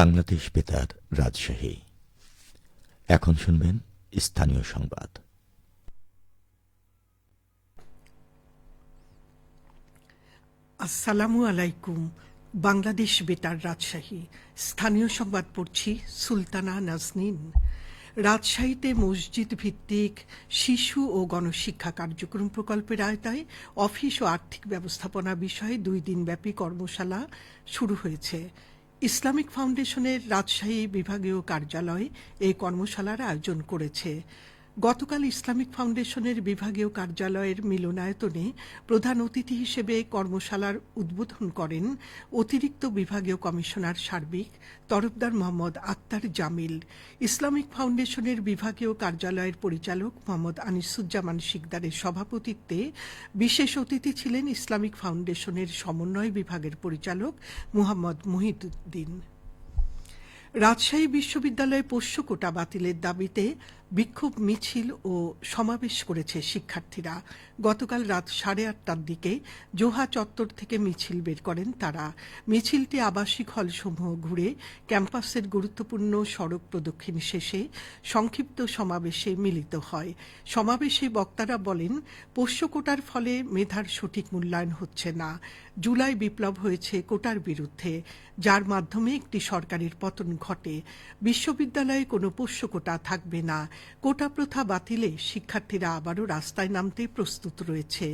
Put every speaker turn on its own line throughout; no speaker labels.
বাংলাদেশ বেতার রাজশাহী। এখন শুনবেন স্থানীয় সংবাদ।
আসসালামু আলাইকুম, বাংলাদেশ বেতার রাজশাহী। স্থানীয় সংবাদ পড়ছি সুলতানা নাজনীন। রাজশাহীতে মসজিদ ভিত্তিক শিশু ও গণশিক্ষা কার্যক্রম প্রকল্পের আয়তায় অফিস ও আর্থিক ব্যবস্থাপনা বিষয়ে দুই দিনব্যাপী কর্মশালা শুরু হয়েছে। ইসলামিক ফাউন্ডেশনের রাজশাহী বিভাগীয় কার্যালয় এই কর্মশালার আয়োজন করেছে। গতকাল ইসলামিক ফাউন্ডেশনের বিভাগীয় কার্যালয়ের মিলনায়তনে প্রধান অতিথি হিসেবে কর্মশালার উদ্বোধন করেন অতিরিক্ত বিভাগীয় কমিশনার সার্বিক তরফদার মোহাম্মদ আক্তার জামিল, ইসলামিক ফাউন্ডেশনের বিভাগীয় কার্যালয়ের পরিচালক মোহাম্মদ আনিসুজ্জামান শিকদারের সভাপতিত্বে বিশেষ অতিথি ছিলেন ইসলামিক ফাউন্ডেশনের সমন্বয় বিভাগের পরিচালক মুহাম্মদ মুহিদুদ্দিন। রাজশাহী বিশ্ববিদ্যালয়ে পোষ্য কোটা বাতিলের দাবিতে বিক্ষোভ মিছিল ও সমাবেশ করেছে শিক্ষার্থীরা। গতকাল রাত সাড়ে আটটার দিকে জোহা চত্বর থেকে মিছিল বের করেন তারা। মিছিলটি আবাসিক হলসমূহ ঘুরে ক্যাম্পাসের গুরুত্বপূর্ণ সড়ক প্রদক্ষিণ শেষে সংক্ষিপ্ত সমাবেশে মিলিত হয়। সমাবেশে বক্তারা বলেন, পোষ্য কোটার ফলে মেধার সঠিক মূল্যায়ন হচ্ছে না। জুলাই বিপ্লব হয়েছে কোটার বিরুদ্ধে, যার মাধ্যমে একটি সরকারের পতন ঘটে। বিশ্ববিদ্যালয়ে কোনো পোষ্য কোটা থাকবে না। কোটা প্রথা বাতিলে শিক্ষার্থীরা আবারও রাস্তায় নামতে প্রস্তুত রয়েছে।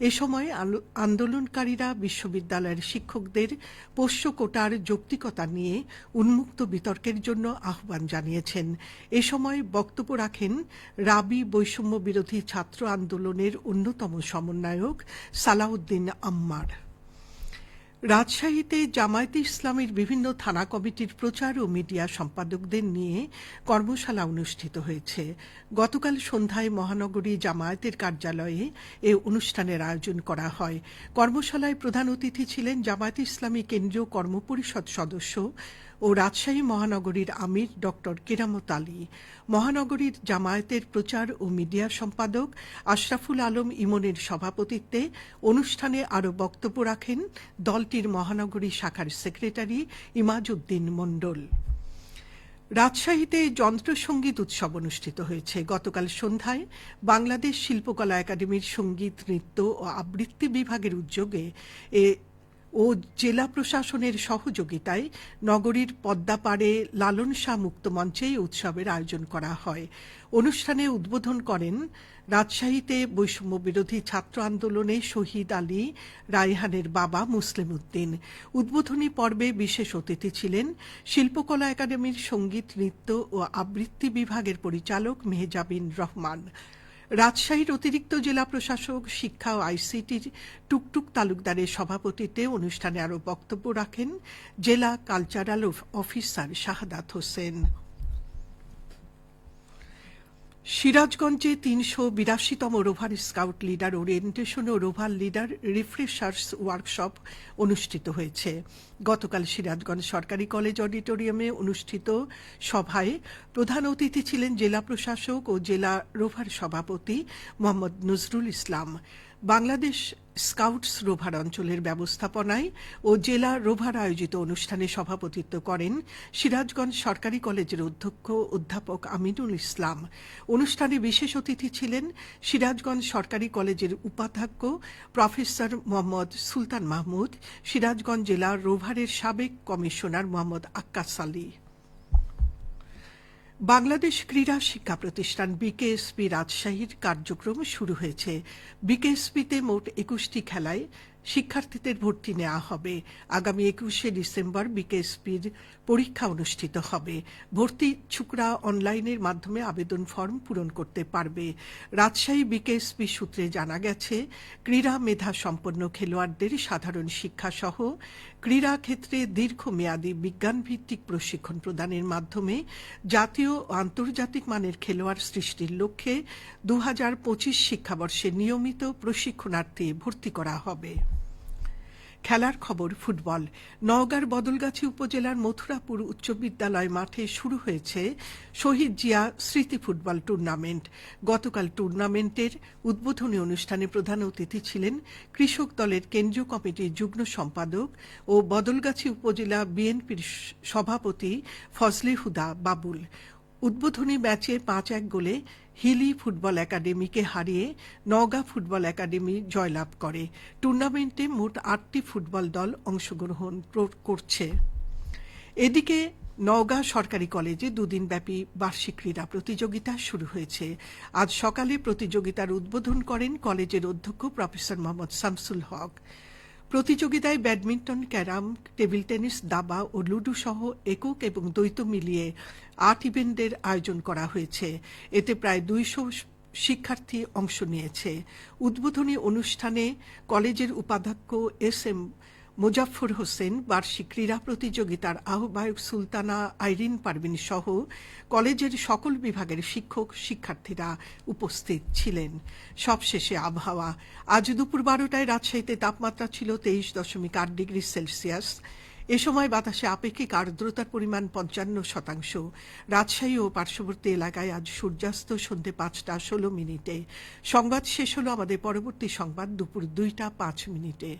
এ সময় আন্দোলনকারীরা বিশ্ববিদ্যালয়ের শিক্ষকদের পোষ্য কোটার যৌক্তিকতা নিয়ে উন্মুক্ত বিতর্কের জন্য আহ্বান জানিয়েছেন। এ সময় বক্তব্য রাখেন রাবি বৈষম্য বিরোধী ছাত্র আন্দোলনের অন্যতম সমন্বয়ক সালাউদ্দিন আম্মার। রাজশাহীতে জামায়াতে ইসলামের বিভিন্ন থানা কমিটির প্রচার ও মিডিয়া সম্পাদকদের নিয়ে কর্মশালা অনুষ্ঠিত হয়েছে। গতকাল সন্ধ্যায় মহানগরী জামায়াতের কার্যালয়ে এ অনুষ্ঠানের আয়োজন করা হয়। কর্মশালায় প্রধান অতিথি ছিলেন জামায়াতে ইসলামী কেন্দ্রীয় কর্মপরিষদ সদস্য ও রাজশাহী মহানগরীর আমির ডক্টর কেরামত আলী। মহানগরীর জামায়াতের প্রচার ও মিডিয়া সম্পাদক আশরাফুল আলম ইমনের সভাপতিত্বে অনুষ্ঠানে আরও বক্তব্য রাখেন দলটির মহানগরী শাখার সেক্রেটারি ইমাজউদ্দিন মণ্ডল। রাজশাহীতে যন্ত্রসঙ্গীত উৎসব অনুষ্ঠিত হয়েছে। গতকাল সন্ধ্যায় বাংলাদেশ শিল্পকলা একাডেমির সংগীত, নৃত্য ও আবৃত্তি বিভাগের উদ্যোগে এ ও জেলা প্রশাসনের সহযোগিতায় নগরীর পদ্মাপাড়ে লালন শাহ মুক্ত মঞ্চে উৎসবের আয়োজন করা হয়। অনুষ্ঠানে উদ্বোধন করেন রাজশাহীতে বৈষম্য বিরোধী ছাত্র আন্দোলনে শহীদ আলী, রায়হানের বাবা মুসলিম উদ্দিন। উদ্বোধনী পর্বে বিশেষ অতিথি ছিলেন শিল্পকলা একাডেমির সংগীত, নৃত্য ও আবৃত্তি বিভাগের পরিচালক মেহজাবিন রহমান। রাজশাহীর অতিরিক্ত জেলা প্রশাসক, শিক্ষা ও আইসিটির টুকটুক তালুকদারের সভাপতিত্বে অনুষ্ঠানে আরও বক্তব্য রাখেন জেলা কালচারাল অফিসার শাহাদাত হোসেন। সিরাজগঞ্জে তিনশো বিরাশিতম রোভার স্কাউট লিডার ওরিয়েন্টেশন ও রোভার লিডার রিফ্রেশার্স ওয়ার্কশপ অনুষ্ঠিত হয়েছে। গতকাল সিরাজগঞ্জ সরকারি কলেজ অডিটোরিয়ামে অনুষ্ঠিত সভায় প্রধান অতিথি ছিলেন জেলা প্রশাসক ও জেলা রোভার সভাপতি মোহাম্মদ নজরুল ইসলাম। বাংলাদেশ স্কাউটস রোভার অঞ্চলের ব্যবস্থাপনায় ও জেলা রোভার আয়োজিত অনুষ্ঠানে সভাপতিত্ব করেন সিরাজগঞ্জ সরকারি কলেজের অধ্যক্ষ অধ্যাপক আমিনুল ইসলাম। অনুষ্ঠানে বিশেষ অতিথি ছিলেন সিরাজগঞ্জ সরকারি কলেজের উপাধ্যক্ষ প্রফেসর মোহাম্মদ সুলতান মাহমুদ, সিরাজগঞ্জ জেলা রোভারের সাবেক কমিশনার মোহাম্মদ আক্কাস আলী। বাংলাদেশ ক্রীড়া শিক্ষা প্রতিষ্ঠান বিকেএসপি রাজশাহীর কার্যক্রম শুরু হয়েছে। বিকেএসপিতে মোট একুশটি খেলায় শিক্ষার্থীদের ভর্তি নেওয়া হবে। আগামী একুশে ডিসেম্বর বিকেএসপির পরীক্ষা অনুষ্ঠিত হবে। ভর্তি ইচ্ছুকরা অনলাইনের মাধ্যমে আবেদন ফর্ম পূরণ করতে পারবে। রাজশাহী বিকেএসপি সূত্রে জানা গেছে, ক্রীড়া মেধা সম্পন্ন খেলোয়াড়দের সাধারণ শিক্ষা সহ ক্রীড়া ক্ষেত্রে দীর্ঘমেয়াদী বিজ্ঞানভিত্তিক প্রশিক্ষণ প্রদানের মাধ্যমে জাতীয় ও আন্তর্জাতিক মানের খেলোয়াড় সৃষ্টির লক্ষ্যে দু হাজার পঁচিশ শিক্ষাবর্ষে নিয়মিত প্রশিক্ষণার্থী ভর্তি করা হবে। খেলার খবর ফুটবল। নওগাঁর বদলগাছি উপজেলার মথুরাপুর উচ্চ বিদ্যালয় মাঠে শুরু হয়েছে শহীদ জিয়া স্মৃতি ফুটবল টুর্নামেন্ট। গতকাল টুর্নামেন্টের উদ্বোধনী অনুষ্ঠানে প্রধান অতিথি ছিলেন কৃষক দলের কেন্দ্রীয় কমিটির যুগ্ম সম্পাদক ও বদলগাছি উপজেলা বিএনপির সভাপতি ফজলে হুদা বাবুল। উদ্বোধনী ম্যাচে পাঁচ এক গোলে হিলি ফুটবল একাডেমিকে হারিয়ে নওগাঁ ফুটবল একাডেমি জয়লাভ করে। টুর্নামেন্টে মোট আটটি ফুটবল দল অংশগ্রহণ করছে। এদিকে নওগাঁ সরকারি কলেজে দুদিনব্যাপী বার্ষিক ক্রীড়া প্রতিযোগিতা শুরু হয়েছে। আজ সকালে প্রতিযোগিতার উদ্বোধন করেন কলেজের অধ্যক্ষ প্রফেসর মোহাম্মদ শামসুল হক। প্রতিযোগিতায় ব্যাডমিন্টন, ক্যারাম, টেবিল টেনিস, দাবা ও লুডু সহ একক এবং দ্বৈত মিলিয়ে আট ইভেন্টের আয়োজন করা হয়েছে। এতে প্রায় দুইশো শিক্ষার্থী অংশ নিয়েছে। উদ্বোধনী অনুষ্ঠানে কলেজের উপাধ্যক্ষ এস এম মুজাফফর হোসেন বার্ষিক ক্রীড়া প্রতিযোগিতার আহ্বায়ক সুলতানা আইরিন পারভিন সহ কলেজের সকল বিভাগের শিক্ষক, শিক্ষার্থীরা উপস্থিত ছিলেন। সবশেষে আবহাওয়া। আজ দুপুর বারোটায় রাজশাহীতে তাপমাত্রা ছিল তেইশ দশমিক আট ডিগ্রি সেলসিয়াস। এ সময় বাতাসে আপেক্ষিক আর্দ্রতার পরিমাণ পঞ্চান্ন শতাংশ। রাজশাহী ও পার্শ্ববর্তী এলাকায় আজ সূর্যাস্ত সন্ধে পাঁচটা ষোলো মিনিটে। সংবাদ শেষ হলো আমাদের পরবর্তী সংবাদ দুপুর দুইটা পাঁচ মিনিটে।